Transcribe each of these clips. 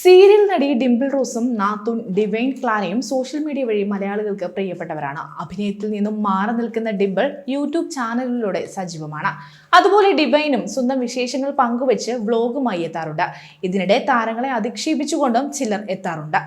Serial നടി ഡിംപിൾ റോസും നാത്തൂൻ ഡിവൈൻ ക്ലാനയും സോഷ്യൽ മീഡിയ വഴി മലയാളികൾക്ക് പ്രിയപ്പെട്ടവരാണ്. അഭിനയത്തിൽ നിന്നും മാറി നിൽക്കുന്ന ഡിംപിൾ യൂട്യൂബ് ചാനലിലൂടെ സജീവമാണ്. അതുപോലെ ഡിവൈനും സ്വന്തം വിശേഷങ്ങൾ പങ്കുവെച്ച് വ്ലോഗുമായി എത്താറുണ്ട്. ഇതിനിടെ താരങ്ങളെ അധിക്ഷേപിച്ചുകൊണ്ടും ചിലർ എത്താറുണ്ട്.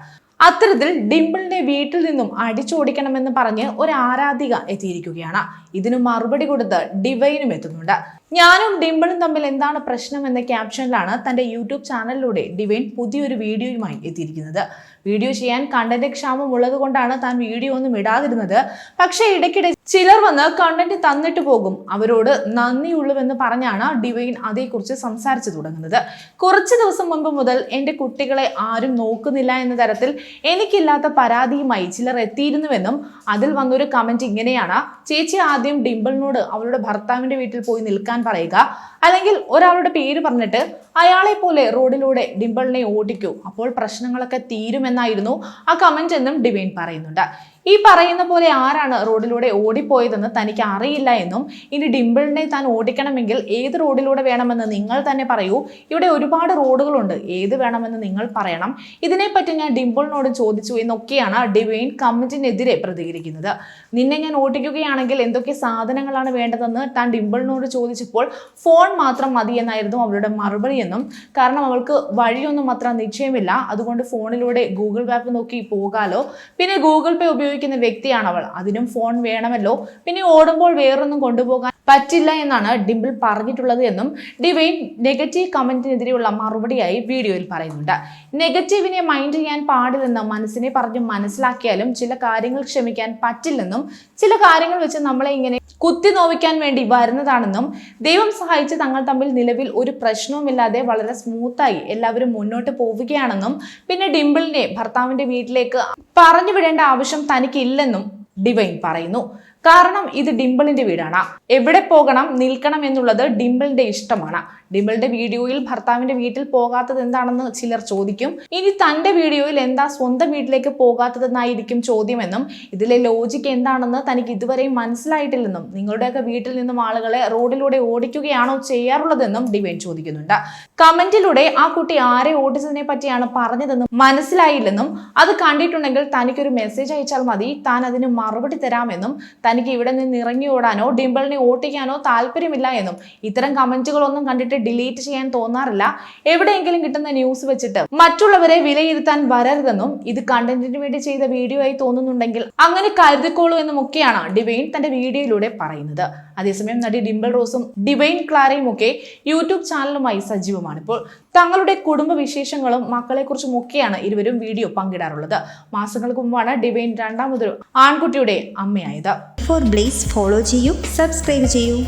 അത്തരത്തിൽ ഡിംപിളിന്റെ വീട്ടിൽ നിന്നും അടിച്ചോടിക്കണമെന്ന് പറഞ്ഞ് ഒരു ആരാധിക എത്തിയിരിക്കുകയാണ്. ഇതിനു മറുപടി കൊടുത്ത് ഡിവൈനും എത്തുന്നുണ്ട്. ഞാനും ഡിംപിളും തമ്മിൽ എന്താണ് പ്രശ്നം എന്ന ക്യാപ്ഷനിലാണ് തന്റെ യൂട്യൂബ് ചാനലിലൂടെ ഡിവൈൻ പുതിയൊരു വീഡിയോയുമായി എത്തിയിരിക്കുന്നത്. വീഡിയോ ചെയ്യാൻ കണ്ടന്റ് ക്ഷാമം ഉള്ളത് കൊണ്ടാണ് താൻ വീഡിയോ ഒന്നും ഇടാതിരുന്നത്. പക്ഷേ ഇടയ്ക്കിടെ ചിലർ വന്ന് കണ്ടന്റ് തന്നിട്ട് പോകും. അവരോട് നന്ദിയുള്ളൂവെന്ന് പറഞ്ഞാണ് ഡിവൈൻ അതേക്കുറിച്ച് സംസാരിച്ചു തുടങ്ങുന്നത്. കുറച്ച് ദിവസം മുമ്പ് മുതൽ എന്റെ കുട്ടികളെ ആരും നോക്കുന്നില്ല എന്ന തരത്തിൽ എനിക്കില്ലാത്ത പരാതിയുമായി ചിലർ എത്തിയിരുന്നുവെന്നും അതിൽ വന്നൊരു കമന്റ് ഇങ്ങനെയാണ്. ചേച്ചി ആദ്യം ഡിംപിളിനോട് അവളുടെ ഭർത്താവിന്റെ വീട്ടിൽ പോയി നിൽക്കാൻ പറയുക. അല്ലെങ്കിൽ ഒരാളുടെ പേര് പറഞ്ഞിട്ട് അയാളെ പോലെ റോഡിലൂടെ ഡിംപിളിനെ ഓടിക്കൂ. അപ്പോൾ പ്രശ്നങ്ങളൊക്കെ തീരുമെന്നായിരുന്നു ആ കമന്റ് എന്നും ഡിവൈൻ പറയുന്നുണ്ട്. ഈ പറയുന്ന പോലെ ആരാണ് റോഡിലൂടെ ഓടിപ്പോയതെന്ന് തനിക്ക് അറിയില്ല എന്നും ഇനി ഡിംപിളിനെ താൻ ഓടിക്കണമെങ്കിൽ ഏത് റോഡിലൂടെ വേണമെന്ന് നിങ്ങൾ തന്നെ പറയൂ. ഇവിടെ ഒരുപാട് റോഡുകളുണ്ട്. ഏത് വേണമെന്ന് നിങ്ങൾ പറയണം. ഇതിനെപ്പറ്റി ഞാൻ ഡിംപിളിനോട് ചോദിച്ചു എന്നൊക്കെയാണ് ഡിവൈൻ കമ്മിറ്റിനെതിരെ പ്രതികരിക്കുന്നത്. നിന്നെ ഞാൻ ഓടിക്കുകയാണെങ്കിൽ എന്തൊക്കെ സാധനങ്ങളാണ് വേണ്ടതെന്ന് താൻ ഡിംപിളിനോട് ചോദിച്ചപ്പോൾ ഫോൺ മാത്രം മതി എന്നായിരുന്നു അവരുടെ മറുപടി എന്നും കാരണം അവൾക്ക് വഴിയൊന്നും അത്ര നിശ്ചയമില്ല. അതുകൊണ്ട് ഫോണിലൂടെ ഗൂഗിൾ മാപ്പ് നോക്കി പോകാലോ. പിന്നെ ഗൂഗിൾ പേ ഉപയോഗിക്കുന്ന വ്യക്തിയാണ് അവൾ. അതിനും ഫോൺ വേണമല്ലോ. പിന്നെ ഓടുമ്പോൾ വേറൊന്നും കൊണ്ടുപോകാൻ പറ്റില്ല എന്നാണ് ഡിംപിൾ പറഞ്ഞിട്ടുള്ളത് എന്നും ഡിവൈൻ നെഗറ്റീവ് കമന്റിനെതിരെയുള്ള മറുപടിയായി വീഡിയോയിൽ പറയുന്നുണ്ട്. നെഗറ്റീവിനെ മൈൻഡ് ചെയ്യാൻ പാടില്ലെന്ന് മനസ്സിനെ പറഞ്ഞ് മനസ്സിലാക്കിയാലും ചില കാര്യങ്ങൾ ക്ഷമിക്കാൻ പറ്റില്ലെന്നും ചില കാര്യങ്ങൾ വെച്ച് നമ്മളെ ഇങ്ങനെ കുത്തി നോവിക്കാൻ വേണ്ടി വരുന്നതാണെന്നും ദൈവം സഹായിച്ച് തങ്ങൾ തമ്മിൽ നിലവിൽ ഒരു പ്രശ്നവുമില്ലാതെ വളരെ സ്മൂത്തായി എല്ലാവരും മുന്നോട്ട് പോവുകയാണെന്നും പിന്നെ ഡിംപിളിനെ ഭർത്താവിന്റെ വീട്ടിലേക്ക് പറഞ്ഞു വിടേണ്ട ആവശ്യം തനിക്കില്ലെന്നും ഡിവൈൻ പറയുന്നു. കാരണം ഇത് ഡിംപിളിന്റെ വീടാണ്. എവിടെ പോകണം നിൽക്കണം എന്നുള്ളത് ഡിംപിളിന്റെ ഇഷ്ടമാണ്. ഡിംപിളിന്റെ വീഡിയോയിൽ ഭർത്താവിന്റെ വീട്ടിൽ പോകാത്തത് എന്താണെന്ന് ചിലർ ചോദിക്കും. ഇനി തന്റെ വീഡിയോയിൽ എന്താ സ്വന്തം വീട്ടിലേക്ക് പോകാത്തതെന്നായിരിക്കും ചോദ്യമെന്നും ഇതിലെ ലോജിക്ക് എന്താണെന്ന് തനിക്ക് ഇതുവരെയും മനസ്സിലായിട്ടില്ലെന്നും നിങ്ങളുടെയൊക്കെ വീട്ടിൽ നിന്നും ആളുകളെ റോഡിലൂടെ ഓടിക്കുകയാണോ ചെയ്യാറുള്ളതെന്നും ഡിവൈൻ ചോദിക്കുന്നുണ്ട്. കമന്റിലൂടെ ആ കുട്ടി ആരെ ഓടിച്ചതിനെ പറ്റിയാണ് പറഞ്ഞതെന്നും മനസ്സിലായില്ലെന്നും അത് കണ്ടിട്ടുണ്ടെങ്കിൽ തനിക്കൊരു മെസ്സേജ് അയച്ചാൽ മതി. താൻ അതിന് മറുപടി തരാമെന്നും തനിക്ക് ഇവിടെ നിന്ന് ഇറങ്ങി ഓടാനോ ഡിംപിളിനെ ഓട്ടിക്കാനോ താല്പര്യമില്ല എന്നും ഇത്തരം കമന്റുകളൊന്നും കണ്ടിട്ട് ഡിലീറ്റ് ചെയ്യാൻ തോന്നാറില്ല. എവിടെയെങ്കിലും കിട്ടുന്ന ന്യൂസ് വെച്ചിട്ട് മറ്റുള്ളവരെ വിലയിരുത്താൻ വരരുതെന്നും ഇത് കണ്ടന്റിന് വേണ്ടി ചെയ്ത വീഡിയോ ആയി തോന്നുന്നുണ്ടെങ്കിൽ അങ്ങനെ കരുതിക്കോളൂ എന്നും ഒക്കെയാണ് ഡിവൈൻ തന്റെ വീഡിയോയിലൂടെ പറയുന്നത്. അതേസമയം നടി ഡിംപിൾ റോസും ഡിവൈൻ ക്ലാരയും ഒക്കെ യൂട്യൂബ് ചാനലുമായി സജീവമാണ്. ഇപ്പോൾ തങ്ങളുടെ കുടുംബ വിശേഷങ്ങളും മക്കളെക്കുറിച്ചും ഒക്കെയാണ് ഇരുവരും വീഡിയോ പങ്കിടാറുള്ളത്. മാസങ്ങൾക്ക് മുമ്പാണ് ഡിവൈൻ രണ്ടാമതൊരു ആൺകുട്ടിയുടെ അമ്മയായത്. ഫോർ ബ്ലേസ് ഫോളോ ചെയ്യൂ സബ്സ്ക്രൈബ് ചെയ്യൂ.